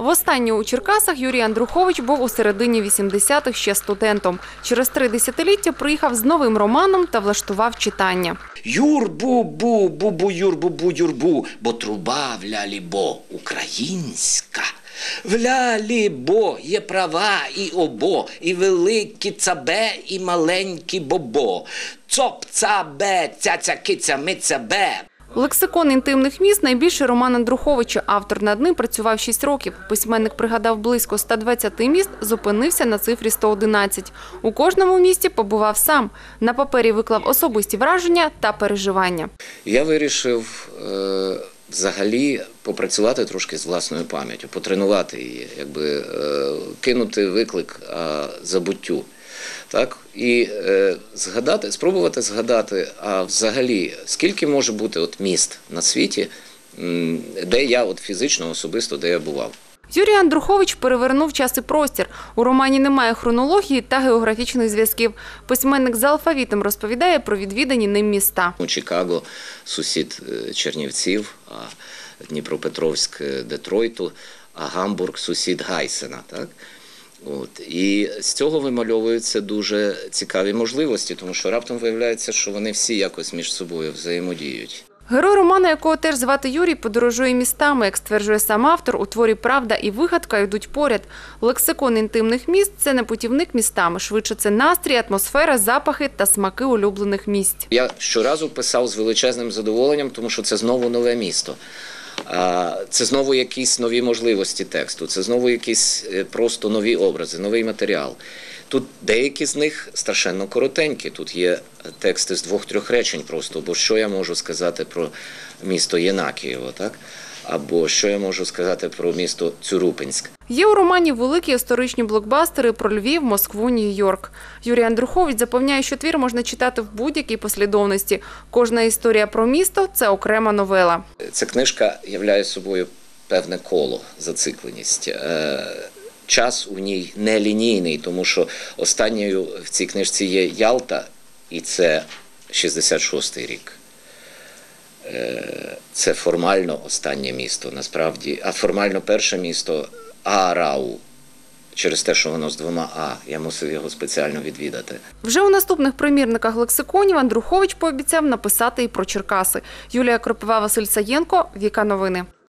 Востаннє у Черкасах Юрій Андрухович був у середині 80-х ще студентом. Через три десятиліття приїхав з новим романом та влаштував читання. Юрбу, бу, бу, юрбу, бу, юрбу, бо труба в лялібо українська. В лялібо є права і обо, і великі цабе, і маленькі бобо. Цоп, цабе, цяця, киця, бе. Лексикон інтимних міст найбільший роман Андруховича. Автор над ним працював 6 років. Письменник пригадав близько 120 міст, зупинився на цифрі 111. У кожному місті побував сам. На папері виклав особисті враження та переживання. Я вирішив е, взагалі попрацювати трошки з власною пам'яттю, потренувати її, якби е, кинути виклик забуттю. Так? І е, згадати, спробувати згадати, а взагалі, скільки може бути от міст на світі, де я от фізично особисто де я бував. Юрій Андрухович перевернув час і простір. У романі немає хронології та географічних зв'язків. Письменник за алфавітом розповідає про відвідані ним міста. У Чикаго сусід е, Чернівців, а Дніпропетровськ е, Детройту, а Гамбург сусід Гайсена. Так? От. І з цього вимальовуються дуже цікаві можливості, тому що раптом виявляється, що вони всі якось між собою взаємодіють. Герой романа, якого теж звати Юрій, подорожує містами. Як стверджує сам автор, у творі правда і вигадка йдуть поряд. Лексикон інтимних міст це не путівник містами. Швидше це настрій, атмосфера, запахи та смаки улюблених місць. Я щоразу писав з величезним задоволенням, тому що це знову нове місто. Це знову якісь нові можливості тексту, це знову якісь е, просто нові образи, новий матеріал. Тут деякі з них страшенно коротенькі. Тут є тексти з двох-трьох речень просто, бо що я можу сказати про місто Єнакієво, так? Або що я можу сказати про місто Цюрупинськ. Є у романі великі історичні блокбастери про Львів, Москву, Нью-Йорк. Юрій Андрухович запевняє, що твір можна читати в будь-якій послідовності. Кожна історія про місто це окрема новела. Ця книжка являє собою певне коло, зацикленість. Е, Час у ній не лінійний, тому що останньою в цій книжці є Ялта, і це 66-й рік. Це формально останнє місто, насправді, а формально перше місто Аарау. Через те, що воно з двома А, я мусив його спеціально відвідати. Вже у наступних примірниках лексиконів Андрухович пообіцяв написати і про Черкаси. Юлія Кропива, Василь Саєнко, Віка Новини.